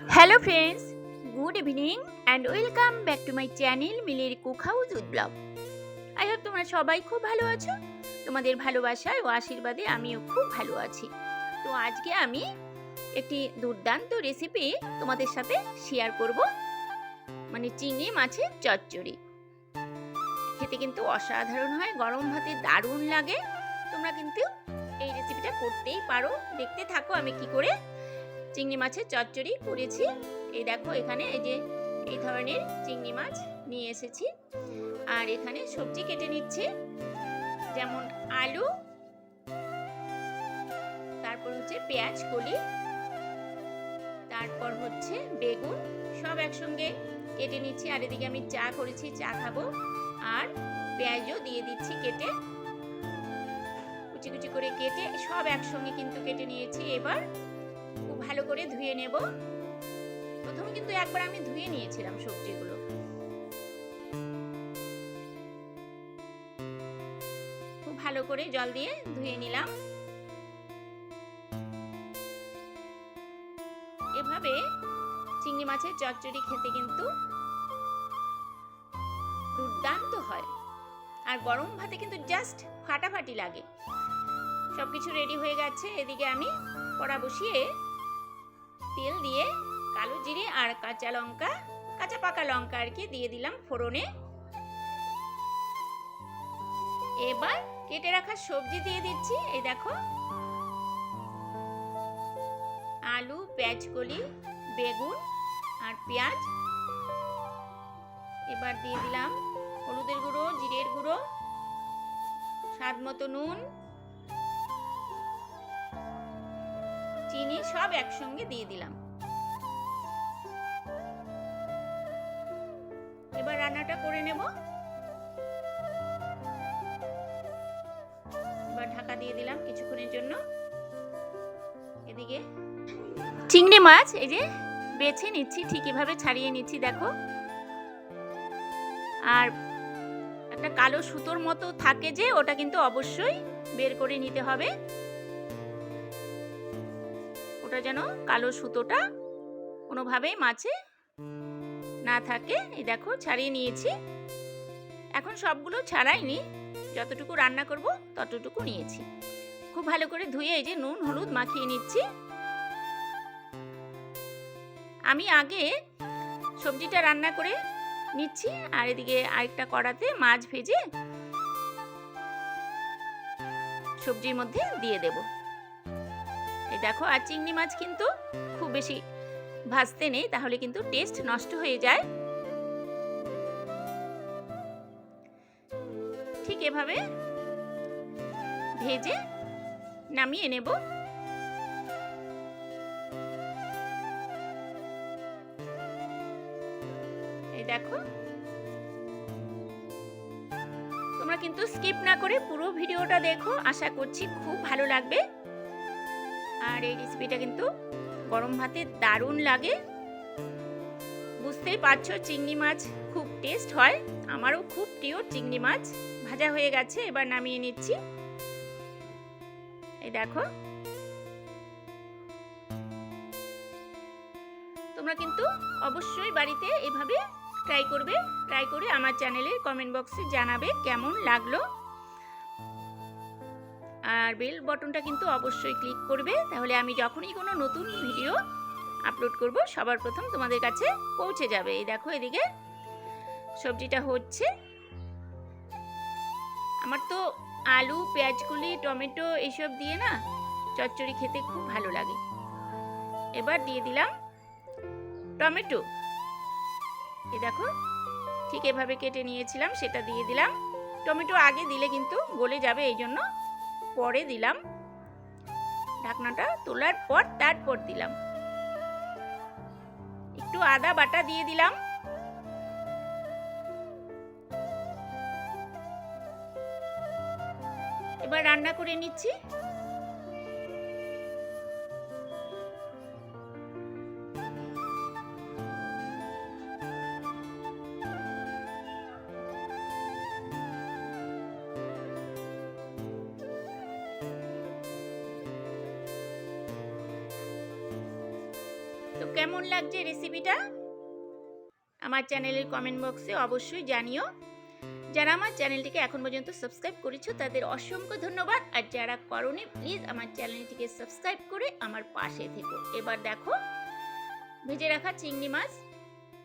Hello friends good evening and welcome back to my channel মিলের cook house উড blog I hope তোমরা সবাই খুব ভালো আছো। তোমাদের ভালোবাসায় ও আশীর্বাদে আমিও খুব ভালো আছি। তো আজকে আমি একটি দুর্দান্ত রেসিপি তোমাদের সাথে শেয়ার করব। মানে চিংড়ি মাছের চচ্চড়ি। খেতে কিন্তু অসাধারণ হয়, গরম ভাতে দারুণ লাগে। তোমরা কিন্তু এই রেসিপিটা করতেই পারো। দেখতে থাকো আমি কি করে চিংড়ি মাছের চচ্চড়ি করেছি। এই দেখো, এখানে এই যে, এই ধরনের চিংড়ি মাছ নিয়ে এসেছি। আর এখানে সবজি কেটে নিচ্ছে। যেমন আলু, তারপর হচ্ছে পেঁয়াজ, কলি, তারপর হচ্ছে বেগুন, সব একসঙ্গে কেটে নিচ্ছি। আর এদিকে আমি চা করেছি, চা খাব। আর পেঁয়াজও দিয়ে দিচ্ছি কেটে। কুচি কুচি করে কেটে সব একসঙ্গে কিন্তু কেটে নিয়েছি। এবার ভালো করে ধুয়ে নেব। প্রথমে কিন্তু একবার আমি ধুয়ে নিয়েছিলাম সবজিগুলো। খুব ভালো করে জল দিয়ে ধুয়ে নিলাম। এভাবে চিংড়ি মাছের চচ্চড়ি খেতে কিন্তু দুর্দান্ত হয়। আর গরম ভাতে কিন্তু জাস্ট ফাটাফাটি লাগে। সবকিছু রেডি হয়ে গেছে, এদিকে আমি কড়া বসিয়ে তেল দিয়ে কালো জিরে আর কাঁচা লঙ্কা, কাঁচা পাকা লঙ্কা আর কি দিয়ে দিলাম ফোড়নে। এবার কেটে রাখা সবজি দিয়ে দিচ্ছি, এই দেখো। আলু, পেঁয়াজকলি, বেগুন আর পেঁয়াজ। এবার দিয়ে দিলাম হলুদের গুঁড়ো, জিরের গুঁড়ো স্বাদ মতো নুন। সব একসঙ্গে দিয়ে দিলাম। এবার রান্নাটা করে নেব। এবার ঢাকা দিয়ে দিলাম কিছুক্ষণের জন্য। এদিকে চিংড়ি মাছ এই যে বেছে নিচ্ছি, ঠিক এভাবে ছাড়িয়ে নিচ্ছি, দেখো। আর একটা কালো সুতোর মতো থাকে যে, ওটা কিন্তু অবশ্যই বের করে নিতে হবে। ওটা যেন কালো সুতোটা কোনোভাবেই মাছে না থাকে। এই দেখো, ছাড়িয়ে নিয়েছি। এখন সবগুলো ছাড়াইনি। যতটুকু রান্না করব ততটুকু নিয়েছি। খুব ভালো করে ধুয়ে এই যে নুন, হলুদ মাখিয়ে নিচ্ছি। আমি আগে সবজিটা রান্না করে নিচ্ছি, আর এদিকে আরেকটা কড়াতে মাছ ভেজে সবজির মধ্যে দিয়ে দেব। দেখো, আর চিংড়ি মাছ কিন্তু খুব বেশি ভাজতে নেই, তাহলে কিন্তু টেস্ট নষ্ট হয়ে যায়। ঠিক এভাবে ভেজে নামিয়ে নেব। এই দেখো। তোমরা কিন্তু স্কিপ না করে পুরো ভিডিওটা দেখো, আশা করছি খুব ভালো লাগবে। আর এই রেসিপিটা কিন্তু গরম ভাতে দারুণ লাগে। বুঝতেই পারছ, চিংড়ি মাছ খুব টেস্ট হয়। আমারও খুব প্রিয় চিংড়ি মাছ। ভাজা হয়ে গেছে, এবার নামিয়ে নিচ্ছি। এই দেখো। তোমরা কিন্তু অবশ্যই বাড়িতে এভাবে ট্রাই করবে। ট্রাই করে আমার চ্যানেলের কমেন্ট বক্সে জানাবে কেমন লাগল। আর বেল বটনটা কিন্তু অবশ্যই ক্লিক করবে। তাহলে আমি যখনই কোনো নতুন ভিডিও আপলোড করব, সবার প্রথম তোমাদের কাছে পৌঁছে যাবে। এই দেখো এদিকে সবজিটা হচ্ছে। আমার তো আলু পেঁয়াজকুলি টমেটো এইসব দিয়ে না চচ্চড়ি খেতে খুব ভালো লাগে। এবার দিয়ে দিলাম টমেটো। এ দেখো ঠিক এভাবে কেটে নিয়েছিলাম, সেটা দিয়ে দিলাম। টমেটো আগে দিলে কিন্তু গলে যাবে এই জন্য পরে দিলাম। ঢাকনাটা তোলার পর তারপর দিলাম। একটু আদা বাটা দিয়ে দিলাম। এবার রান্না করে নিচ্ছি। কেমন লাগছে রেসিপিটা আমার চ্যানেলের কমেন্ট বক্সে অবশ্যই জানিও। যারা আমার চ্যানেলটিকে এখন পর্যন্ত সাবস্ক্রাইব করেছ, তাদের অসংখ্য ধন্যবাদ। আর যারা করনি প্লিজ আমার চ্যানেলটিকে সাবস্ক্রাইব করে আমার পাশে থেকো। এবার দেখো, ভেজে রাখা চিংড়ি মাছ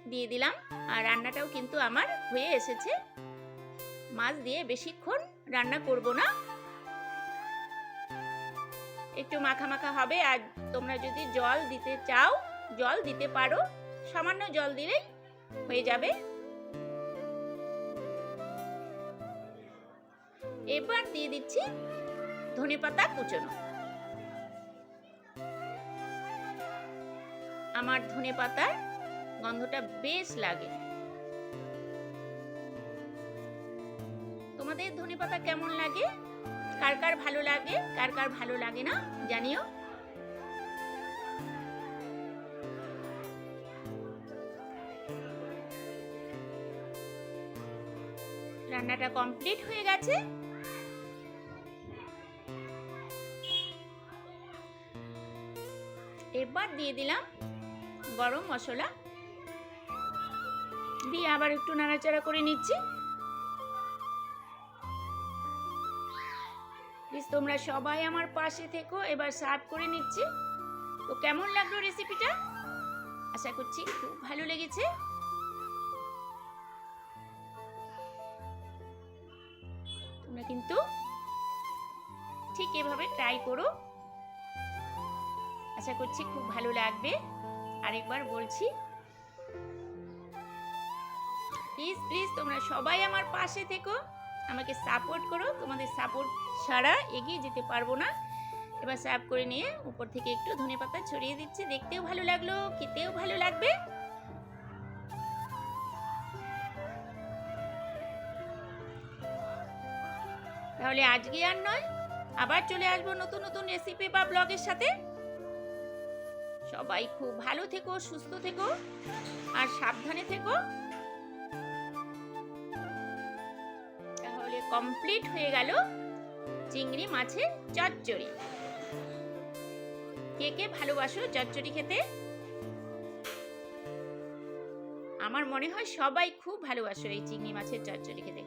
দিয়ে দিলাম। আর রান্নাটাও কিন্তু আমার হয়ে এসেছে। মাছ দিয়ে বেশিক্ষণ রান্না করব না। একটু মাখা মাখা হবে। আর তোমরা যদি জল দিতে চাও জল দিতে পারো। সামান্য জল দিলেই হয়ে যাবে। এবার দিয়ে দিচ্ছি ধনে পাতা কুচনো। আমার ধনে পাতার গন্ধটা বেশ লাগে। তোমাদের ধনে পাতা কেমন লাগে? কার কার ভালো লাগে? কার কার ভালো লাগে না? জানিও। রান্নাটা কমপ্লিট হয়ে গেছে। এবার দিয়ে দিলাম গরম মশলা। দিয়ে আবার একটু নাড়াচাড়া করে নিচ্ছি। তোমরা সবাই আমার পাশে থেকো, এবার সার্ভ করে নিচ্ছি। তো কেমন লাগল রেসিপিটা আশা করছি খুব ভালো লেগেছে। তোমরা কিন্তু ঠিক এভাবে ট্রাই করো। আশা করছি খুব ভালো লাগবে। আরেকবার বলছি। প্লিজ প্লিজ তোমরা সবাই আমার পাশে থেকো। আমাকে সাপোর্ট করো। তোমাদের সাপোর্ট ছাড়া এগিয়ে যেতে পারব না। এবার সার্ভ করে নিয়ে উপর থেকে একটু ধনে পাতা ছড়িয়ে দিচ্ছি। দেখতেও ভালো লাগল, খেতেও ভালো লাগবে। তাহলে আজকে আর নয়, আবার চলে আসব নতুন নতুন রেসিপি বা ব্লগের সাথে। সবাই খুব ভালো থেকো, সুস্থ থেকো, আর সাবধানে থেকো। তাহলে কমপ্লিট হয়ে গেল চিংড়ি মাছের চচ্চড়ি। কে কে ভালোবাসো চচ্চড়ি খেতে? আমার মনে হয় সবাই খুব ভালোবাসো এই চিংড়ি মাছের চচ্চড়ি খেতে।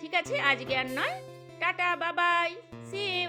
ঠিক আছে, আজকে আর নয় টাটা বাবাই। C you